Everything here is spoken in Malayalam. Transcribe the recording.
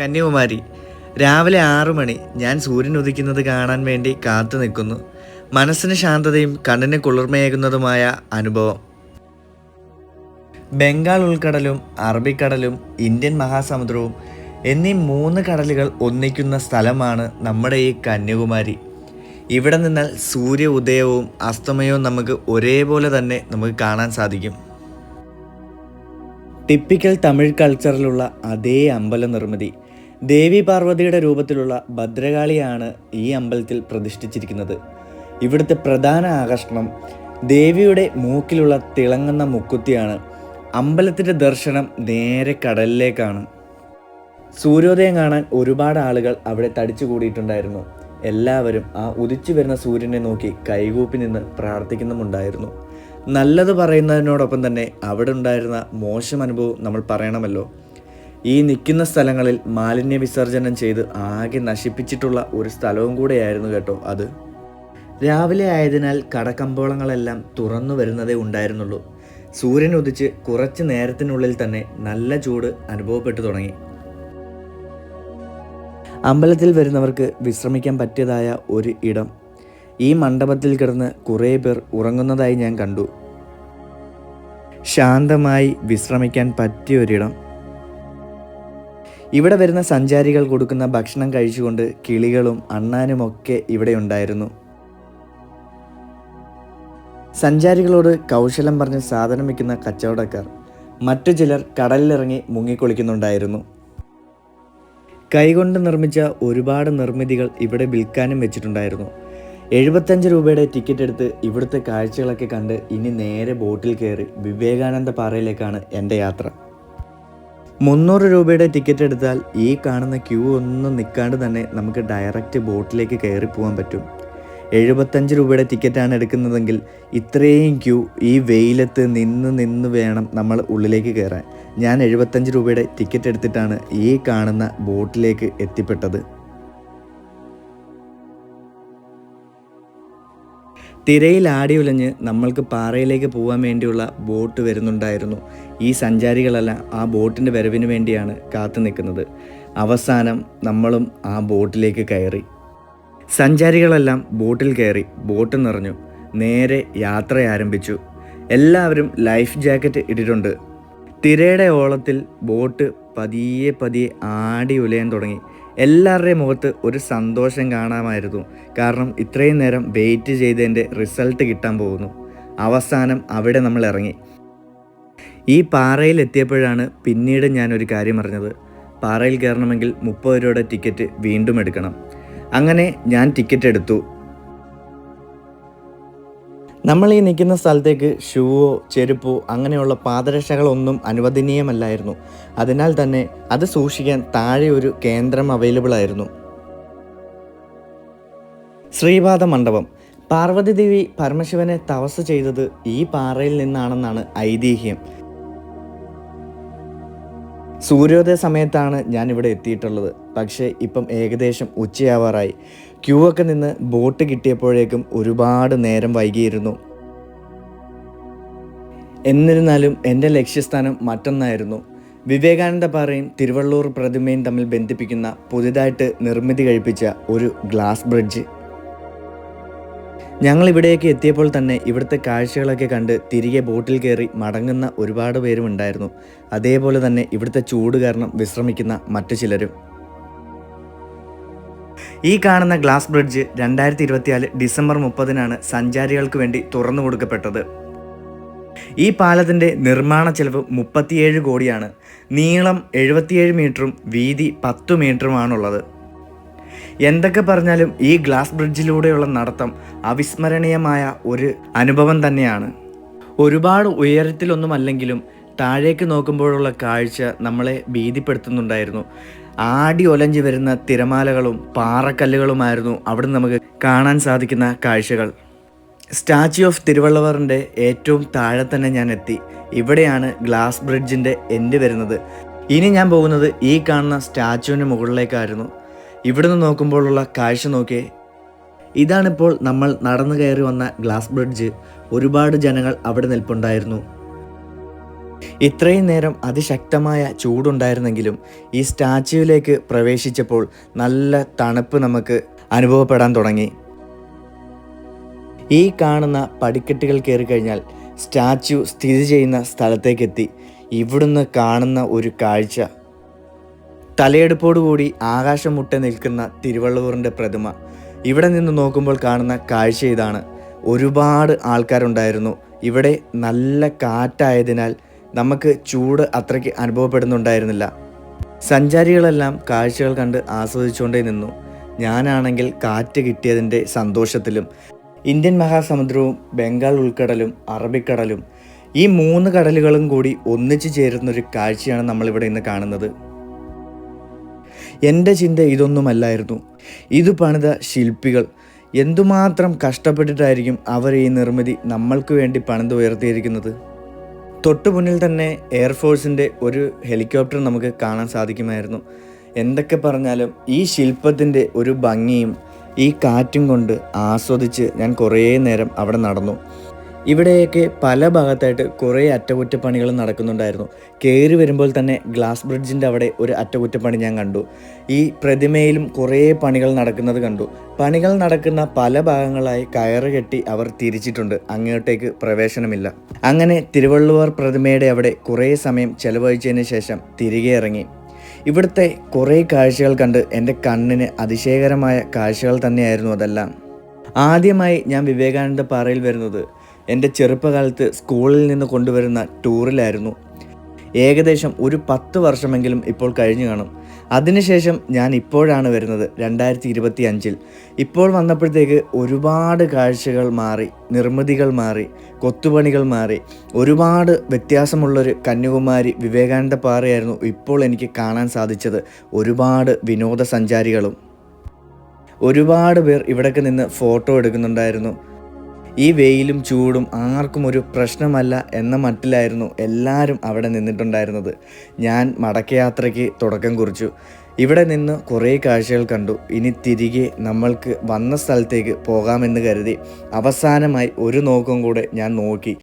കന്യാകുമാരി. രാവിലെ ആറു മണി ഞാൻ സൂര്യൻ ഉദിക്കുന്നത് കാണാൻ വേണ്ടി കാത്തു നിൽക്കുന്നു. മനസ്സിന് ശാന്തതയും കണ്ണിന് കുളിർമയേകുന്നതുമായ അനുഭവം. ബംഗാൾ ഉൾക്കടലും അറബിക്കടലും ഇന്ത്യൻ മഹാസമുദ്രവും എന്നീ മൂന്ന് കടലുകൾ ഒന്നിക്കുന്ന സ്ഥലമാണ് നമ്മുടെ ഈ കന്യാകുമാരി. ഇവിടെ നിന്നാൽ സൂര്യ ഉദയവും അസ്തമയവും നമുക്ക് ഒരേപോലെ തന്നെ നമുക്ക് കാണാൻ സാധിക്കും. ടിപ്പിക്കൽ തമിഴ് കൾച്ചറിലുള്ള അതേ അമ്പല നിർമ്മിതി ദേവി പാർവതിയുടെ രൂപത്തിലുള്ള ഭദ്രകാളിയാണ് ഈ അമ്പലത്തിൽ പ്രതിഷ്ഠിച്ചിരിക്കുന്നത്. ഇവിടുത്തെ പ്രധാന ആകർഷണം ദേവിയുടെ മൂക്കിലുള്ള തിളങ്ങുന്ന മുക്കുത്തിയാണ്. അമ്പലത്തിന്റെ ദർശനം നേരെ കടലിലേക്കാണ്. സൂര്യോദയം കാണാൻ ഒരുപാട് ആളുകൾ അവിടെ തടിച്ചു കൂടിയിട്ടുണ്ടായിരുന്നു. എല്ലാവരും ആ ഉദിച്ചു വരുന്ന സൂര്യനെ നോക്കി കൈകൂപ്പി നിന്ന് പ്രാർത്ഥിക്കുന്നുമുണ്ടായിരുന്നു. നല്ലത് പറയുന്നതിനോടൊപ്പം തന്നെ അവിടെ ഉണ്ടായിരുന്ന മോശം അനുഭവം നമ്മൾ പറയണമല്ലോ. ഈ നിൽക്കുന്ന സ്ഥലങ്ങളിൽ മാലിന്യ വിസർജനം ചെയ്ത് ആകെ നശിപ്പിച്ചിട്ടുള്ള ഒരു സ്ഥലവും കൂടെയായിരുന്നു കേട്ടോ അത്. രാവിലെ ആയതിനാൽ കടക്കമ്പോളങ്ങളെല്ലാം തുറന്നു വരുന്നതേ ഉണ്ടായിരുന്നുള്ളൂ. സൂര്യൻ ഉദിച്ച് കുറച്ച് നേരത്തിനുള്ളിൽ തന്നെ നല്ല ചൂട് അനുഭവപ്പെട്ടു തുടങ്ങി. അമ്പലത്തിൽ വരുന്നവർക്ക് വിശ്രമിക്കാൻ പറ്റിയതായ ഒരു ഇടം. ഈ മണ്ഡപത്തിൽ കിടന്ന് കുറേ പേർ ഉറങ്ങുന്നതായി ഞാൻ കണ്ടു. ശാന്തമായി വിശ്രമിക്കാൻ പറ്റിയ ഒരിടം ഇവിടെ വരുന്ന സഞ്ചാരികൾ കൊടുക്കുന്ന ഭക്ഷണം കഴിച്ചുകൊണ്ട് കിളികളും അണ്ണാനുമൊക്കെ ഇവിടെ ഉണ്ടായിരുന്നു. സഞ്ചാരികളോട് കൗശലം പറഞ്ഞ് സാധനം വയ്ക്കുന്ന കച്ചവടക്കാർ മറ്റു ചിലർ കടലിലിറങ്ങി മുങ്ങിക്കൊളിക്കുന്നുണ്ടായിരുന്നു. കൈകൊണ്ട് നിർമ്മിച്ച ഒരുപാട് നിർമ്മിതികൾ ഇവിടെ വിൽക്കാനും വെച്ചിട്ടുണ്ടായിരുന്നു. എഴുപത്തഞ്ച് രൂപയുടെ ടിക്കറ്റ് എടുത്ത് ഇവിടുത്തെ കാഴ്ചകളൊക്കെ കണ്ട് ഇനി നേരെ ബോട്ടിൽ കയറി വിവേകാനന്ദ പാറയിലേക്കാണ് എന്റെ യാത്ര. മുന്നൂറ് രൂപയുടെ ടിക്കറ്റ് എടുത്താൽ ഈ കാണുന്ന ക്യൂ ഒന്നും നിൽക്കാണ്ട് തന്നെ നമുക്ക് ഡയറക്റ്റ് ബോട്ടിലേക്ക് കയറി പോകാൻ പറ്റും. എഴുപത്തഞ്ച് രൂപയുടെ ടിക്കറ്റാണ് എടുക്കുന്നതെങ്കിൽ ഇത്രയും ക്യൂ ഈ വെയിലത്ത് നിന്ന് നിന്ന് വേണം നമ്മൾ ഉള്ളിലേക്ക് കയറാൻ. ഞാൻ എഴുപത്തഞ്ച് രൂപയുടെ ടിക്കറ്റ് എടുത്തിട്ടാണ് ഈ കാണുന്ന ബോട്ടിലേക്ക് എത്തിപ്പെട്ടത്. തിരയിൽ ആടി ഉലഞ്ഞ് നമ്മൾക്ക് പാറയിലേക്ക് പോകാൻ വേണ്ടിയുള്ള ബോട്ട് വരുന്നുണ്ടായിരുന്നു. ഈ സഞ്ചാരികളെല്ലാം ആ ബോട്ടിന്റെ വരവിന് വേണ്ടിയാണ് കാത്തു നിൽക്കുന്നത്. അവസാനം നമ്മളും ആ ബോട്ടിലേക്ക് കയറി. സഞ്ചാരികളെല്ലാം ബോട്ടിൽ കയറി ബോട്ട് നിറഞ്ഞു. നേരെ യാത്ര ആരംഭിച്ചു. എല്ലാവരും ലൈഫ് ജാക്കറ്റ് ഇട്ടിട്ടുണ്ട്. തിരയുടെ ഓളത്തിൽ ബോട്ട് പതിയെ പതിയെ ആടി ഉലയാൻ തുടങ്ങി. എല്ലാവരുടെയും മുഖത്ത് ഒരു സന്തോഷം കാണാമായിരുന്നു. കാരണം ഇത്രയും നേരം വെയിറ്റ് ചെയ്തതിന്റെ റിസൾട്ട് കിട്ടാൻ പോകുന്നു. അവസാനം അവിടെ നമ്മൾ ഇറങ്ങി. ഈ പാറയിൽ എത്തിയപ്പോഴാണ് പിന്നീട് ഞാനൊരു കാര്യം അറിഞ്ഞത്. പാറയിൽ കയറണമെങ്കിൽ മുപ്പത് രൂപയുടെ ടിക്കറ്റ് വീണ്ടും എടുക്കണം. അങ്ങനെ ഞാൻ ടിക്കറ്റ് എടുത്തു. നമ്മൾ ഈ നിൽക്കുന്ന സ്ഥലത്തേക്ക് ഷൂവോ ചെരുപ്പോ അങ്ങനെയുള്ള പാദരക്ഷകളൊന്നും അനുവദനീയമല്ലായിരുന്നു. അതിനാൽ തന്നെ അത് സൂക്ഷിക്കാൻ താഴെ ഒരു കേന്ദ്രം അവൈലബിൾ ആയിരുന്നു. ശ്രീപാദ മണ്ഡപം. പാർവതി ദേവി പരമശിവനെ തപസ് ചെയ്തത് ഈ പാറയിൽ നിന്നാണെന്നാണ് ഐതിഹ്യം. സൂര്യോദയ സമയത്താണ് ഞാൻ ഇവിടെ എത്തിയിട്ടുള്ളത്. പക്ഷേ ഇപ്പം ഏകദേശം ഉച്ചയാവാറായി. ക്യൂ ഒക്കെ നിന്ന് ബോട്ട് കിട്ടിയപ്പോഴേക്കും ഒരുപാട് നേരം വൈകിയിരുന്നു. എന്നിരുന്നാലും എന്റെ ലക്ഷ്യസ്ഥാനം മറ്റൊന്നായിരുന്നു. വിവേകാനന്ദ പാറയും തിരുവള്ളൂർ പ്രതിമയും തമ്മിൽ ബന്ധിപ്പിക്കുന്ന പുതിയതായിട്ട് നിർമ്മിതി കഴിപ്പിച്ച ഒരു ഗ്ലാസ് ബ്രിഡ്ജ്. ഞങ്ങൾ ഇവിടേക്ക് എത്തിയപ്പോൾ തന്നെ ഇവിടുത്തെ കാഴ്ചകളൊക്കെ കണ്ട് തിരികെ ബോട്ടിൽ കയറി മടങ്ങുന്ന ഒരുപാട് പേരും ഉണ്ടായിരുന്നു. അതേപോലെ തന്നെ ഇവിടുത്തെ ചൂട് കാരണം വിശ്രമിക്കുന്ന മറ്റു ചിലരും. ഈ കാണുന്ന ഗ്ലാസ് ബ്രിഡ്ജ് രണ്ടായിരത്തി ഇരുപത്തിനാല് ഡിസംബർ മുപ്പതിനാണ് സഞ്ചാരികൾക്ക് വേണ്ടി തുറന്നു കൊടുക്കപ്പെട്ടത്. ഈ പാലത്തിന്റെ നിർമ്മാണ ചെലവ് മുപ്പത്തിയേഴ് കോടിയാണ്. നീളം എഴുപത്തിയേഴ് മീറ്ററും വീതി പത്ത് മീറ്ററുമാണുള്ളത്. എന്തൊക്കെ പറഞ്ഞാലും ഈ ഗ്ലാസ് ബ്രിഡ്ജിലൂടെയുള്ള നടത്തം അവിസ്മരണീയമായ ഒരു അനുഭവം തന്നെയാണ്. ഒരുപാട് ഉയരത്തിലൊന്നുമല്ലെങ്കിലും താഴേക്ക് നോക്കുമ്പോഴുള്ള കാഴ്ച നമ്മളെ ഭീതിപ്പെടുത്തുന്നുണ്ടായിരുന്നു. ആടി ഒലഞ്ചി വരുന്ന തിരമാലകളും പാറക്കല്ലുകളുമായിരുന്നു അവിടെ നമുക്ക് കാണാൻ സാധിക്കുന്ന കാഴ്ചകൾ. സ്റ്റാച്യു ഓഫ് തിരുവള്ളവറിന്റെ ഏറ്റവും താഴെ തന്നെ ഞാൻ എത്തി. ഇവിടെയാണ് ഗ്ലാസ് ബ്രിഡ്ജിന്റെ എൻഡ് വരുന്നത്. ഇനി ഞാൻ പോകുന്നത് ഈ കാണുന്ന സ്റ്റാച്യുവിന് മുകളിലേക്കായിരുന്നു. ഇവിടുന്ന് നോക്കുമ്പോഴുള്ള കാഴ്ച നോക്കിയേ. ഇതാണിപ്പോൾ നമ്മൾ നടന്നു കയറി വന്ന ഗ്ലാസ് ബ്രിഡ്ജ്. ഒരുപാട് ജനങ്ങൾ അവിടെ നിൽപ്പുണ്ടായിരുന്നു. ഇത്രയും നേരം അതിശക്തമായ ചൂടുണ്ടായിരുന്നെങ്കിലും ഈ സ്റ്റാച്യുവിലേക്ക് പ്രവേശിച്ചപ്പോൾ നല്ല തണുപ്പ് നമുക്ക് അനുഭവപ്പെടാൻ തുടങ്ങി. ഈ കാണുന്ന പടിക്കെട്ടുകൾ കയറി കഴിഞ്ഞാൽ സ്റ്റാച്യു സ്ഥിതി ചെയ്യുന്ന സ്ഥലത്തേക്കെത്തി. ഇവിടുന്ന് കാണുന്ന ഒരു കാഴ്ച. തലയെടുപ്പോടുകൂടി ആകാശം മുട്ട നിൽക്കുന്ന തിരുവള്ളൂറിന്റെ പ്രതിമ. ഇവിടെ നിന്ന് നോക്കുമ്പോൾ കാണുന്ന കാഴ്ച ഇതാണ്. ഒരുപാട് ആൾക്കാരുണ്ടായിരുന്നു. ഇവിടെ നല്ല കാറ്റായതിനാൽ നമുക്ക് ചൂട് അത്രയ്ക്ക് അനുഭവപ്പെടുന്നുണ്ടായിരുന്നില്ല. സഞ്ചാരികളെല്ലാം കാഴ്ചകൾ കണ്ട് ആസ്വദിച്ചുകൊണ്ടേ നിന്നു. ഞാനാണെങ്കിൽ കാറ്റ് കിട്ടിയതിന്റെ സന്തോഷത്തിലും ഇന്ത്യൻ മഹാസമുദ്രവും ബംഗാൾ ഉൾക്കടലും അറബിക്കടലും ഈ മൂന്ന് കടലുകളും കൂടി ഒന്നിച്ചു ചേരുന്നൊരു കാഴ്ചയാണ് നമ്മളിവിടെ ഇന്ന് കാണുന്നത്. എന്റെ ചിന്ത ഇതൊന്നുമല്ലായിരുന്നു. ഇത് പണിത ശില്പികൾ. എന്തുമാത്രം കഷ്ടപ്പെട്ടിട്ടായിരിക്കും അവർ ഈ നിർമ്മിതി നമ്മൾക്ക് വേണ്ടി പണിതുയർത്തിയിരിക്കുന്നത് തൊട്ടു മുന്നിൽ തന്നെ എയർഫോഴ്സിന്റെ ഒരു ഹെലികോപ്റ്റർ നമുക്ക് കാണാൻ സാധിക്കുമായിരുന്നു. എന്തൊക്കെ പറഞ്ഞാലും ഈ ശില്പത്തിന്റെ ഒരു ഭംഗിയും ഈ കാറ്റും കൊണ്ട് ആസ്വദിച്ച് ഞാൻ കുറേ നേരം അവിടെ നടന്നു. ഇവിടെയൊക്കെ പല ഭാഗത്തായിട്ട് കുറേ അറ്റകുറ്റപ്പണികൾ നടക്കുന്നുണ്ടായിരുന്നു. കയറി വരുമ്പോൾ തന്നെ ഗ്ലാസ് ബ്രിഡ്ജിന്റെ അവിടെ ഒരു അറ്റകുറ്റപ്പണി ഞാൻ കണ്ടു. ഈ പ്രതിമയിലും കുറേ പണികൾ നടക്കുന്നത് കണ്ടു. പണികൾ നടക്കുന്ന പല ഭാഗങ്ങളായി കയറ് കെട്ടി അവർ തിരിച്ചിട്ടുണ്ട്. അങ്ങോട്ടേക്ക് പ്രവേശനമില്ല. അങ്ങനെ തിരുവള്ളുവർ പ്രതിമയുടെ അവിടെ കുറേ സമയം ചെലവഴിച്ചതിന് ശേഷം തിരികെ ഇറങ്ങി. ഇവിടുത്തെ കുറേ കാഴ്ചകൾ കണ്ട് എന്റെ കണ്ണിന് അതിശയകരമായ കാഴ്ചകൾ തന്നെയായിരുന്നു അതെല്ലാം. ആദ്യമായി ഞാൻ വിവേകാനന്ദ പാറയിൽ വരുന്നത് എന്റെ ചെറുപ്പകാലത്ത് സ്കൂളിൽ നിന്ന് കൊണ്ടുവരുന്ന ടൂറിലായിരുന്നു. ഏകദേശം ഒരു പത്ത് വർഷമെങ്കിലും ഇപ്പോൾ കഴിഞ്ഞു കാണും. അതിനുശേഷം ഞാൻ ഇപ്പോഴാണ് വരുന്നത് രണ്ടായിരത്തി ഇരുപത്തി അഞ്ചിൽ ഇപ്പോൾ വന്നപ്പോഴത്തേക്ക് ഒരുപാട് കാഴ്ചകൾ മാറി നിർമ്മിതികൾ മാറി കൊത്തുപണികൾ മാറി. ഒരുപാട് വ്യത്യാസമുള്ളൊരു കന്യാകുമാരി വിവേകാനന്ദ പാറയായിരുന്നു ഇപ്പോൾ എനിക്ക് കാണാൻ സാധിച്ചത്. ഒരുപാട് വിനോദസഞ്ചാരികളും. ഒരുപാട് പേർ ഇവിടേക്ക് നിന്ന് ഫോട്ടോ എടുക്കുന്നുണ്ടായിരുന്നു. ഈ വെയിലും ചൂടും ആർക്കും ഒരു പ്രശ്നമല്ല എന്ന മട്ടിലായിരുന്നു എല്ലാവരും അവിടെ നിന്നിട്ടുണ്ടായിരുന്നത്. ഞാൻ മടക്കയാത്രയ്ക്ക് തുടക്കം കുറിച്ചു. ഇവിടെ നിന്ന് കുറേ കാഴ്ചകൾ കണ്ടു. ഇനി തിരികെ നമ്മൾക്ക് വന്ന സ്ഥലത്തേക്ക് പോകാമെന്ന് കരുതി. അവസാനമായി ഒരു നോക്കം കൂടെ ഞാൻ നോക്കി.